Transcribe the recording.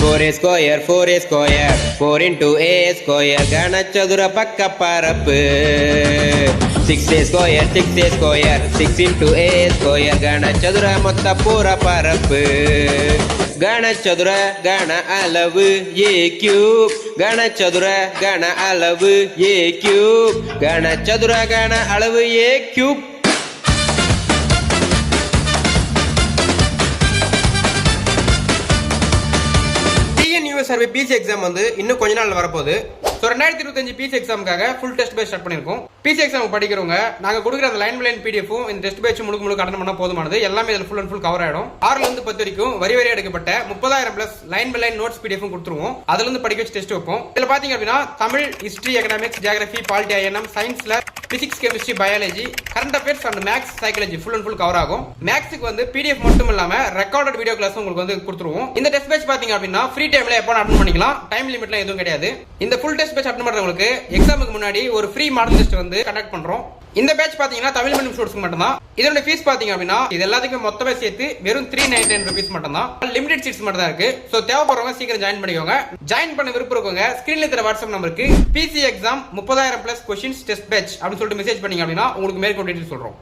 Four a square four a square four into a square கனச்சதுர பக்க பரப்பு. Six a square six a square six into a square கனச்சதுர மொத்த பூர பரப்பு. கனச்சதுர கன அளவு ஏ கியூப் கனச்சதுர கன அளவு ஏ கியூப் கனச்சதுர கன அளவு A cube TNU survey PC exam வந்து இன்னும் கொஞ்ச நாள் வரப்போகுது. ஸோ ரெண்டாயிரத்தி இருபத்தஞ்சு பிசி எக்ஸாமுக்காக ஃபுல் டெஸ்ட் பேஸ் ஸ்டார்ட் பண்ணியிருக்கோம். பிசி எக்ஸாம் படிக்கிறவங்க நாங்கள் கொடுக்குற அந்த லைன் லைன் பிடிஎஃபும் இந்த டெஸ்ட் பேச்சு முழுக்க முழுக்க அட்டன் பண்ணால் போதுமானது. எல்லாமே இதில் ஃபுல் அண்ட் ஃபுல் கவர் ஆகிடும் ஆறுலேருந்து பத்து வரைக்கும் வரி வரி எடுக்கப்பட்ட முப்பதாயிரம் plus line by line notes PDF கொடுத்துருவோம். அதுலேருந்து படிக்க வச்சு டெஸ்ட் வைப்போம். இதில் பார்த்தீங்க அப்படின்னா Tamil history economics geography polity INM சயின்ஸில் physics chemistry biology current affairs and maths psychology full and full cover ஆகும். மேக்ஸுக்கு வந்து பிடிஎஃப் மட்டும் இல்லாம ரெக்கார்டட் வீடியோ கிளாஸ் உங்களுக்கு வந்து கொடுத்துருவோம். இந்த டெஸ்ட் பேட்ச் பாத்தீங்க அப்படின்னா ஃப்ரீ டைம்ல எப்போ அட்டன் பண்ணிக்கலாம். டைம் லிமிட்லாம் எதுவும் கிடையாது. இந்த ஃபுல் டெஸ்ட் பேட்ச் அட்டன் பண்ணுறவங்களுக்கு எக்ஸாமுக்கு முன்னாடி ஒரு ஃப்ரீ மாடல் டெஸ்ட் வந்து கண்டக்ட் பண்றோம். இந்த பேட்ச் பாத்தீங்கன்னா தமிழ் மீடியம் ஸ்டூடெண்ட்ஸ்க்கு மட்டும் தான் இதோட ஃபீஸ் பாத்தீங்க அப்படின்னா இது எல்லாத்துக்கும் மொத்தமே சேர்த்து வெறும் த்ரீ நைன் நைன் ருபீஸ் மட்டும் தான் லிமிடெட் சீட்ஸ் மட்டும் தான் இருக்கு. ஸோ தேவைப்படுறவங்க சீக்கிரம் ஜாயின் பண்ணிக்கோங்க. ஜாயின் பண்ண விருப்பம் இருக்கவங்க ஸ்கிரீன்ல இருக்கிற வாட்ஸ்அப் நம்பருக்கு பிசி எக்ஸாம் முப்பதாயிரம் பிளஸ் கொஸ்டின்ஸ் டெஸ்ட் பேட்ச் அப்படின்னு சொல்லிட்டு மெசேஜ் பண்ணீங்க அப்படின்னா உங்களுக்கு மேற்கொண்டு டீட்டெயில் சொல்றோம்.